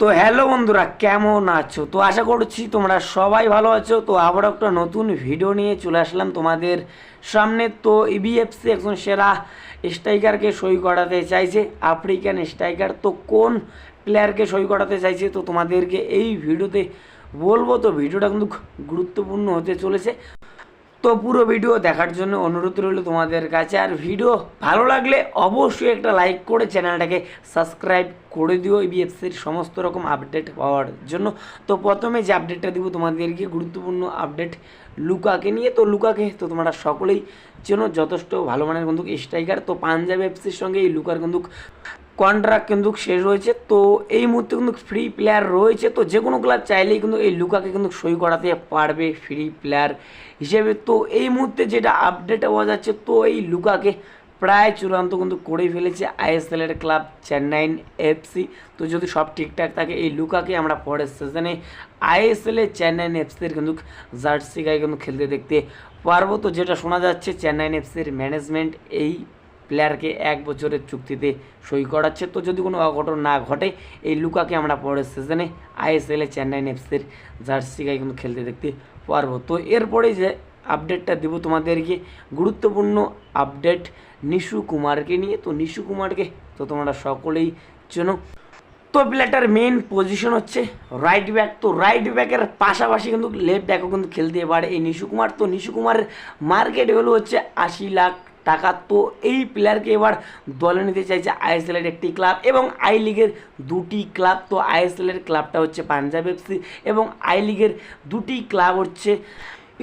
তো হ্যালো বন্ধুরা, কেমন আছো? তো আশা করছি তোমরা সবাই ভালো আছো। তো আবার একটা নতুন ভিডিও নিয়ে চলে আসলাম তোমাদের সামনে। তো E ইবিএফসি একজন সেরা স্ট্রাইকারকে সই করাতে চাইছে, আফ্রিকান স্ট্রাইকার। তো কোন প্লেয়ারকে সই করাতে চাইছে, তো তোমাদেরকে এই ভিডিওতে বলব। তো ভিডিওটা কিন্তু গুরুত্বপূর্ণ হতে চলেছে। তো পুরো ভিডিও দেখার জন্য অনুরোধ রইল তোমাদের কাছে। আর ভিডিও ভালো লাগলে অবশ্যই একটা লাইক করে চ্যানেলটাকে সাবস্ক্রাইব করে দিও। বিএফসির সমস্ত রকম আপডেট পাওয়ার জন্য। তো প্রথমে যে আপডেটটা দিব তোমাদেরকে গুরুত্বপূর্ণ আপডেট লুকাকে নিয়ে। তো লুকাকে তো তোমরা সকলেই চেনো, যথেষ্ট ভালো মানের কিন্তু স্ট্রাইকার তো পাঞ্জাব এফসির সঙ্গে এই লুকার কিন্তু কন্ট্রাক্ট কিন্তু শেষ হয়েছে তো এই মুহূর্তে কিন্তু ফ্রি প্লেয়ার রয়েছে। তো যে কোনো ক্লাব চাইলেই কিন্তু এই লুকাকে কিন্তু সই করাতে পারবে ফ্রি প্লেয়ার হিসেবে। তো এই মুহূর্তে যেটা আপডেট পাওয়া যাচ্ছে, তো এই লুকাকে প্রায় চূড়ান্ত কিন্তু করে ফেলেছে আইএসএল এর ক্লাব চেন্নাইন এফসি তো যদি সব ঠিকঠাক থাকে, এই লুকাকে আমরা পরের সিজনে আইএসএল এ চেন্নাইন এফসির কিন্তু জার্সি গায়ে কিন্তু খেলতে দেখতে পারব। তো যেটা শোনা যাচ্ছে চেন্নাইন এফসির ম্যানেজমেন্ট এই প্লেয়ারকে এক বছরের চুক্তিতে সই করাচ্ছে। তো যদি কোনো অঘটন না ঘটে, এই লুকাকে আমরা পরের সিজনে আইএসএল এ চেন্নাইন এফসির জার্সি গায়ে কিন্তু খেলতে দেখতে পারব। তো এরপরে যে আপডেটটা দেবো তোমাদেরকে, গুরুত্বপূর্ণ আপডেট নিশু কুমারকে নিয়ে। তো নিশু কুমারকে তো তোমরা সকলেই চেনো। তো প্লেয়ারটার মেন পজিশন হচ্ছে রাইট ব্যাক তো রাইট ব্যাকের পাশাপাশি কিন্তু লেফট ব্যাকও কিন্তু খেলতে পারে এই নিশু কুমার। তো নিশু কুমারের মার্কেট ভ্যালু হচ্ছে আশি লাখ টাকা। তো এই প্লেয়ারকে এবার দলে নিতে চাইছে আইএসএল এর একটি ক্লাব এবং আই লিগের দুটি ক্লাব তো আইএসএল এর ক্লাবটা হচ্ছে পাঞ্জাব এফসি এবং আই লিগের দুটি ক্লাব হচ্ছে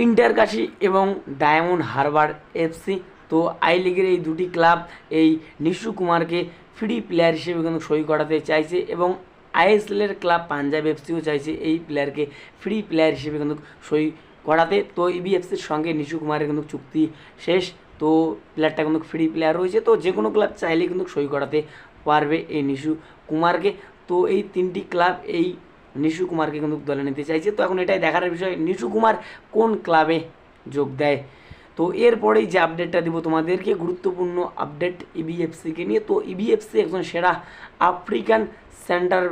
ইন্টারকাশি এবং ডায়মন্ড হারবার এফসি তো আই লিগের এই দুটি ক্লাব এই নিশু কুমারকে ফ্রি প্লেয়ার হিসেবে কিন্তু সই করাতে চাইছে এবং আইএসএল এর ক্লাব পাঞ্জাব এফসিও চাইছে এই প্লেয়ারকে ফ্রি প্লেয়ার হিসেবে কিন্তু সই করাতে। তো ইবিএফসির সঙ্গে নিশু কুমারের কিন্তু চুক্তি শেষ। তো প্লেয়ারটা কিন্তু ফ্রি প্লেয়ার রয়েছে, তো যে কোনো ক্লাব চাইলে কিন্তু সই করাতে পারবে এই নিশু কুমারকে। তো এই তিনটি ক্লাব এই নিশু কুমারকে কিন্তু দলে নিতে চাইছে। তো এখন এটাই দেখার বিষয়, নিশু কুমার কোন ক্লাবে যোগ দেয়? তো এরপরেই যে আপডেটটা দিব তোমাদেরকে, গুরুত্বপূর্ণ আপডেট ইবিএফসিকে নিয়ে। তো ইবিএফসি একজন সেরা আফ্রিকান সেন্টার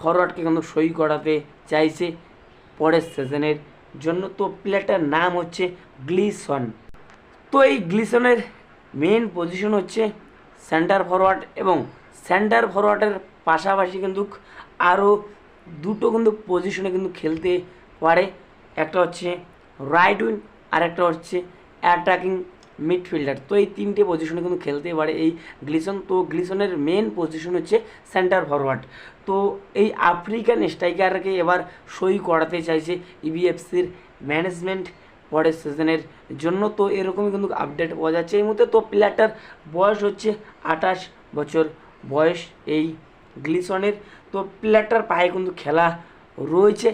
ফরওয়ার্ডকে কিন্তু সই করাতে চাইছে পরের সিজনের জন্য। তো প্লেয়ারটার নাম হচ্ছে গ্লিসন তো এই গ্লিসনের মেন পজিশন হচ্ছে সেন্টার ফরওয়ার্ড এবং সেন্টার ফরওয়ার্ডের পাশাপাশি কিন্তু আরও দুটো কিন্তু পজিশনে কিন্তু খেলতে পারে। একটা হচ্ছে রাইট উইং আর একটা হচ্ছে অ্যাটাকিং মিডফিল্ডার তো এই তিনটে পজিশনে কিন্তু খেলতে পারে এই গ্লিসন। তো গ্লিসনের মেন পজিশন হচ্ছে সেন্টার ফরওয়ার্ড তো এই আফ্রিকান স্ট্রাইকারকে এবার সই করাতে চাইছে ইবিএফসির ম্যানেজমেন্ট পরের সিজনের জন্য তো এরকমই কিন্তু আপডেট পাওয়া যাচ্ছে। এই মুহূর্তে তো প্লেয়ারটার বয়স হচ্ছে আঠাশ বছর বয়স এই গ্লিসনের তো প্লেয়ারটার পায়ে কিন্তু খেলা রয়েছে।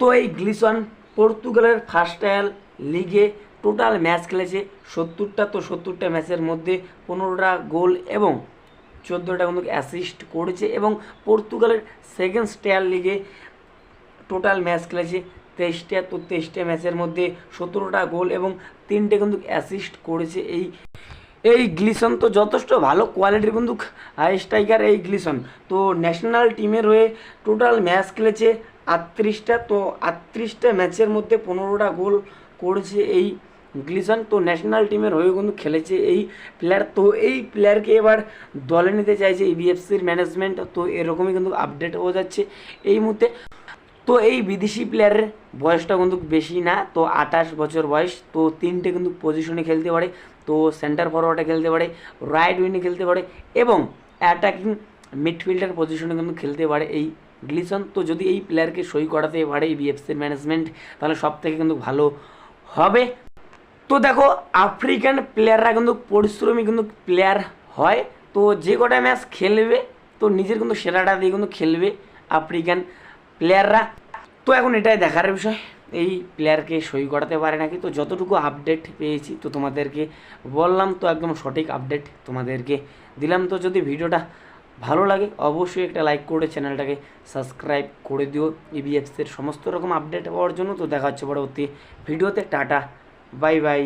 তো এই গ্লিসন পর্তুগালের ফার্স্ট টায়ার লিগে টোটাল ম্যাচ খেলেছে। সত্তরটা তো সত্তরটা ম্যাচের মধ্যে পনেরোটা গোল এবং চোদ্দোটা কিন্তু অ্যাসিস্ট করেছে এবং পর্তুগালের সেকেন্ড স্টার লিগে টোটাল ম্যাচ খেলেছে তেইশটা, তো তেইশটা ম্যাচের মধ্যে সতেরোটা গোল এবং তিনটে কিন্তু অ্যাসিস্ট করেছে এই এই গ্লিসন তো যথেষ্ট ভালো কোয়ালিটির কিন্তু স্ট্রাইকার এই গ্লিসন তো ন্যাশনাল টিমের হয়ে টোটাল ম্যাচ খেলেছে আটত্রিশটা, তো আটত্রিশটা ম্যাচের মধ্যে পনেরোটা গোল করেছে এই গ্লিসন তো ন্যাশনাল টিমের হয়ে কিন্তু খেলেছে এই প্লেয়ার তো এই প্লেয়ারকে এবার দলে নিতে চাইছে ইবিএফসির ম্যানেজমেন্ট তো এরকমই কিন্তু আপডেট হয়ে যাচ্ছে এই মুহূর্তে। তো এই বিদেশি প্লেয়ারের বয়সটা কিন্তু বেশি না, তো আঠাশ বছর বয়স, তো তিনটে কিন্তু পজিশনে খেলতে পারে, তো সেন্টার ফরওয়ার্ডে খেলতে পারে রাইট উইনে খেলতে পারে এবং অ্যাটাকিং মিডফিল্ডার পজিশনে কিন্তু খেলতে পারে এই গ্লিসন তো যদি এই প্লেয়ারকে সই করাতে পারে এই বিএফসির ম্যানেজমেন্ট তাহলে সব থেকে কিন্তু ভালো হবে। তো দেখো আফ্রিকান প্লেয়াররা কিন্তু পরিশ্রমী কিন্তু প্লেয়ার হয়, তো যে কটা ম্যাচ খেলবে, তো নিজের কিন্তু সেরাটা দিয়ে কিন্তু খেলবে আফ্রিকান প্লেয়াররা তো এখন এটাই দেখার বিষয়। এই প্লেয়ারকে সই করাতে পারে নাকি? তো যতটুকু আপডেট পেয়েছি তো তোমাদেরকে বললাম, তো একদম সঠিক আপডেট তোমাদেরকে দিলাম। তো যদি ভিডিওটা ভালো লাগে, অবশ্যই একটা লাইক করে চ্যানেলটাকে সাবস্ক্রাইব করে দিও। ইবিএফসির সমস্ত রকম আপডেট পাওয়ার জন্য। তো দেখা হচ্ছে পরবর্তী ভিডিওতে। Tata bye bye